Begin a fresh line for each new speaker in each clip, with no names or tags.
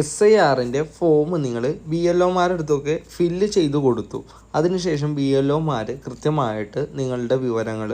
S I ആറിന്റെ form നിങ്ങൾ B L ഒമാരെടുത്തൊക്കെ ഫില്ല് ചെയ്ത് കൊടുത്തു. അതിനുശേഷം ബി എൽ ഒമാർ കൃത്യമായിട്ട് നിങ്ങളുടെ വിവരങ്ങൾ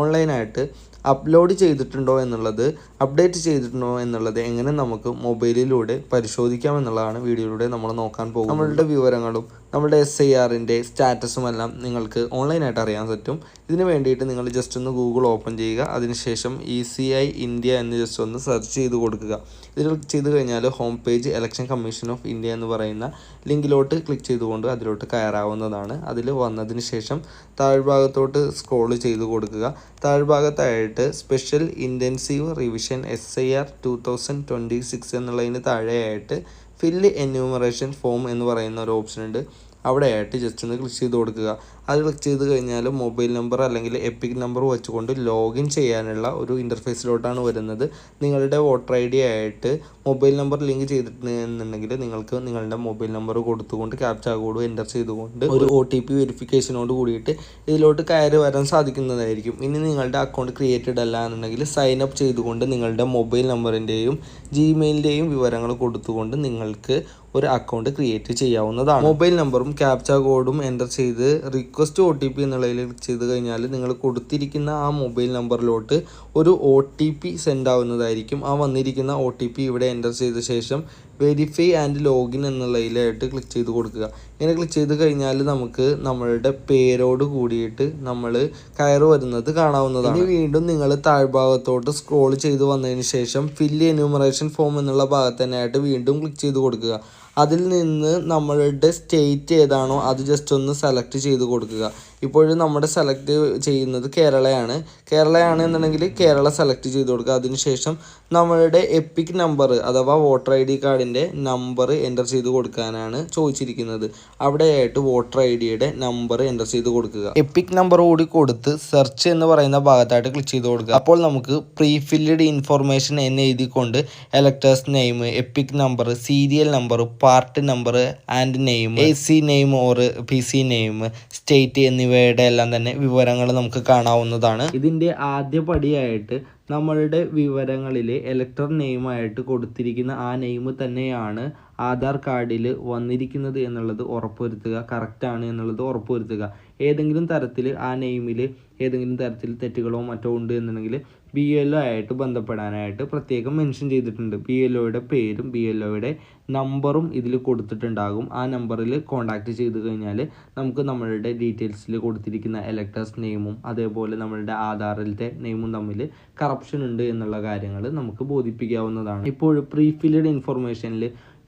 ഓൺലൈനായിട്ട് അപ്ലോഡ് ചെയ്തിട്ടുണ്ടോ എന്നുള്ളത് അപ്ഡേറ്റ് ചെയ്തിട്ടുണ്ടോ എന്നുള്ളത് എങ്ങനെ നമുക്ക് മൊബൈലിലൂടെ പരിശോധിക്കാം എന്നുള്ളതാണ് വീഡിയോയിലൂടെ നമ്മൾ നോക്കാൻ പോകുന്നത്. നമ്മളുടെ വിവരങ്ങളും നമ്മുടെ എസ് ഐ ആറിന്റെ സ്റ്റാറ്റസും എല്ലാം നിങ്ങൾക്ക് ഓൺലൈനായിട്ട് അറിയാൻ പറ്റും. ഇതിന് വേണ്ടിയിട്ട് നിങ്ങൾ ജസ്റ്റ് ഒന്ന് ഗൂഗിൾ ഓപ്പൺ ചെയ്യുക. അതിനുശേഷം ഇ സി ഐ ഇന്ത്യ എന്ന് ജസ്റ്റ് ഒന്ന് സെർച്ച് ചെയ്ത് കൊടുക്കുക. ഇതിൽ ക്ലിക്ക് ചെയ്ത് കഴിഞ്ഞാൽ home page election commission of India എന്ന് പറയുന്ന ലിങ്കിലോട്ട് ക്ലിക്ക് ചെയ്തുകൊണ്ട് അതിലോട്ട് കയറാവുന്നതാണ്. അതിൽ വന്നതിന് ശേഷം താഴ്ഭാഗത്തോട്ട് സ്ക്രോൾ ചെയ്ത് കൊടുക്കുക. താഴ്ഭാഗത്തായിട്ട് special intensive revision S I R two thousand twenty six എന്നുള്ളതിന് താഴെയായിട്ട് ഫില്ല് എന്യൂമറേഷൻ ഫോം എന്ന് പറയുന്ന ഒരു ഓപ്ഷൻ ഉണ്ട്. അവിടെയായിട്ട് ജസ്റ്റ് ഒന്ന് ക്ലിക്ക് ചെയ്ത് കൊടുക്കുക. അത് ക്ലിക്ക് ചെയ്ത് കഴിഞ്ഞാൽ മൊബൈൽ നമ്പർ അല്ലെങ്കിൽ എപ്പിക് നമ്പർ വെച്ചുകൊണ്ട് ലോഗിൻ ചെയ്യാനുള്ള ഒരു ഇന്റർഫേസിലോട്ടാണ് വരുന്നത്. നിങ്ങളുടെ വോട്ടർ ഐ ഡി ആയിട്ട് മൊബൈൽ നമ്പർ ലിങ്ക് ചെയ്തിട്ടുണ്ടെന്നുണ്ടെങ്കിൽ നിങ്ങൾക്ക് നിങ്ങളുടെ മൊബൈൽ നമ്പർ കൊടുത്തുകൊണ്ട് ക്യാപ്ച കോഡ് എന്റർ ചെയ്തുകൊണ്ട് ഒരു ഒ ടി പി വെരിഫിക്കേഷനോട് കൂടിയിട്ട് ഇതിലോട്ട് കയറി വരാൻ സാധിക്കുന്നതായിരിക്കും. ഇനി നിങ്ങളുടെ അക്കൗണ്ട് ക്രിയേറ്റഡ് അല്ല എന്നുണ്ടെങ്കിൽ സൈൻ അപ്പ് ചെയ്തുകൊണ്ട് നിങ്ങളുടെ മൊബൈൽ നമ്പറിന്റെയും ജിമെയിലിന്റെയും വിവരങ്ങൾ കൊടുത്തുകൊണ്ട് നിങ്ങൾക്ക് ഒരു അക്കൗണ്ട് ക്രിയേറ്റ് ചെയ്യാവുന്നതാണ്. മൊബൈൽ നമ്പറും ക്യാപ്ച കോഡും എന്റർ ചെയ്ത് റിക്വസ്റ്റ് ഒ ടി പി എന്നുള്ളതിൽ ചെയ്ത് കഴിഞ്ഞാൽ നിങ്ങൾ കൊടുത്തിരിക്കുന്ന ആ മൊബൈൽ നമ്പറിലോട്ട് ഒരു ഒ ടി പി സെൻഡ് ആവുന്നതായിരിക്കും. ആ വന്നിരിക്കുന്ന ഒ ടി പി ഇവിടെ എന്റർ ചെയ്ത ശേഷം വെരിഫൈ ആൻഡ് ലോഗിൻ എന്നുള്ളതിലായിട്ട് ക്ലിക്ക് ചെയ്ത് കൊടുക്കുക. ഇങ്ങനെ ക്ലിക്ക് ചെയ്ത് കഴിഞ്ഞാൽ നമുക്ക് നമ്മളുടെ പേരോട് കൂടിയിട്ട് നമ്മൾ കയറ് വരുന്നത് കാണാവുന്നതാണ്. ഇനി വീണ്ടും നിങ്ങൾ താഴ്ഭാഗത്തോട്ട് സ്ക്രോൾ ചെയ്ത് വന്നതിന് ശേഷം ഫില്ല് എന്യൂമറേഷൻ ഫോം എന്നുള്ള ഭാഗത്ത് തന്നെയായിട്ട് വീണ്ടും ക്ലിക്ക് ചെയ്ത് കൊടുക്കുക. അതിൽ നിന്ന് നമ്മളുടെ സ്റ്റേറ്റ് ഏതാണോ അത് ജസ്റ്റ് ഒന്ന് സെലക്ട് ചെയ്ത് കൊടുക്കുക. ഇപ്പോഴും നമ്മുടെ സെലക്ട് ചെയ്യുന്നത് കേരളയാണ്. കേരളയാണ് എന്നുണ്ടെങ്കിൽ കേരള സെലക്ട് ചെയ്ത് കൊടുക്കുക. അതിനുശേഷം നമ്മളുടെ എപ്പിക് നമ്പർ അഥവാ വോട്ടർ ഐ ഡി കാർഡിന്റെ നമ്പർ എന്റർ ചെയ്ത് കൊടുക്കാനാണ് ചോദിച്ചിരിക്കുന്നത്. അവിടെയായിട്ട് വോട്ടർ ഐ ഡിയുടെ നമ്പർ എന്റർ ചെയ്ത് കൊടുക്കുക. എപ്പിക് നമ്പർ കൂടി കൊടുത്ത് സെർച്ച് എന്ന് പറയുന്ന ഭാഗത്തായിട്ട് ക്ലിക്ക് ചെയ്ത് കൊടുക്കുക. അപ്പോൾ നമുക്ക് പ്രീഫില്ഡ് ഇൻഫർമേഷൻ എന്ന് എഴുതിക്കൊണ്ട് electors name EPIC number serial number part number and name A C name or P C name state എന്നിവയുടെ എല്ലാം തന്നെ വിവരങ്ങൾ നമുക്ക് കാണാവുന്നതാണ്. ഇതിന്റെ ആദ്യ പടിയായിട്ട് നമ്മളുടെ വിവരങ്ങളിൽ ഇലക്ടർ നെയിമായിട്ട് കൊടുത്തിരിക്കുന്ന ആ നെയിം തന്നെയാണ് ആധാർ കാർഡിൽ വന്നിരിക്കുന്നത് എന്നുള്ളത് ഉറപ്പുവരുത്തുക കറക്റ്റാണ് എന്നുള്ളത് ഉറപ്പുവരുത്തുക. ഏതെങ്കിലും തരത്തിൽ ആ നെയിമിൽ ഏതെങ്കിലും തരത്തിൽ തെറ്റുകളോ മറ്റോ ഉണ്ട് എന്നുണ്ടെങ്കിൽ ബി എൽ ഒ ആയിട്ട് ബന്ധപ്പെടാനായിട്ട് പ്രത്യേകം മെൻഷൻ ചെയ്തിട്ടുണ്ട്. ബി എൽ ഒയുടെ പേരും ബി എൽ ഒയുടെ നമ്പറും ഇതിൽ കൊടുത്തിട്ടുണ്ടാകും. ആ നമ്പറിൽ കോൺടാക്റ്റ് ചെയ്ത് കഴിഞ്ഞാൽ നമുക്ക് നമ്മളുടെ ഡീറ്റെയിൽസിൽ കൊടുത്തിരിക്കുന്ന എലക്ടേഴ്സ് നെയിമും അതേപോലെ നമ്മളുടെ ആധാറിലത്തെ നെയിമും തമ്മിൽ കറപ്ഷൻ ഉണ്ട് എന്നുള്ള കാര്യങ്ങൾ നമുക്ക് ബോധിപ്പിക്കാവുന്നതാണ്. ഇപ്പോൾ പ്രീഫിൽഡ് ഇൻഫർമേഷനിൽ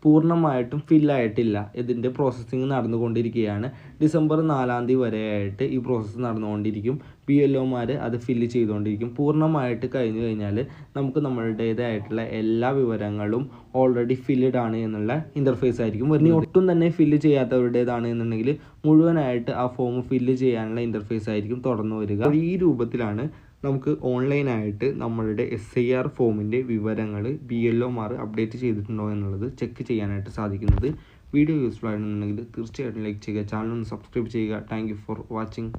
പൂർണമായിട്ടും ഫില്ലായിട്ടില്ല ഇതിന്റെ പ്രോസസ്സിങ് നടന്നുകൊണ്ടിരിക്കുകയാണ്. ഡിസംബർ നാലാം തീയതി വരെയായിട്ട് ഈ പ്രോസസ്സ് നടന്നുകൊണ്ടിരിക്കും. പി എൽ ഒമാർ അത് ഫില്ല് ചെയ്തുകൊണ്ടിരിക്കും. പൂർണമായിട്ട് കഴിഞ്ഞു കഴിഞ്ഞാൽ നമുക്ക് നമ്മളുടേതായിട്ടുള്ള എല്ലാ വിവരങ്ങളും ഓൾറെഡി ഫില്ലഡ് ആണ് എന്നുള്ള ഇന്റർഫേസ് ആയിരിക്കും ഇനി ഒട്ടും തന്നെ ഫില്ല് ചെയ്യാത്തവരുടേതാണ് എന്നുണ്ടെങ്കിൽ മുഴുവനായിട്ട് ആ ഫോം ഫില്ല് ചെയ്യാനുള്ള ഇന്റർഫേസ് ആയിരിക്കും തുറന്നു വരിക. ഈ രൂപത്തിലാണ് നമുക്ക് ഓൺലൈനായിട്ട് നമ്മളുടെ എസ് ഐ ആർ ഫോമിന്റെ വിവരങ്ങൾ ബി എൽ ഒമാർ അപ്ഡേറ്റ് ചെയ്തിട്ടുണ്ടോ എന്നുള്ളത് ചെക്ക് ചെയ്യാനായിട്ട് സാധിക്കുന്നത്. വീഡിയോ യൂസ്ഫുൾ ആയിട്ടുണ്ടെങ്കിൽ തീർച്ചയായിട്ടും ലൈക്ക് ചെയ്യുക. ചാനൽ ഒന്ന് സബ്സ്ക്രൈബ് ചെയ്യുക. Thank for watching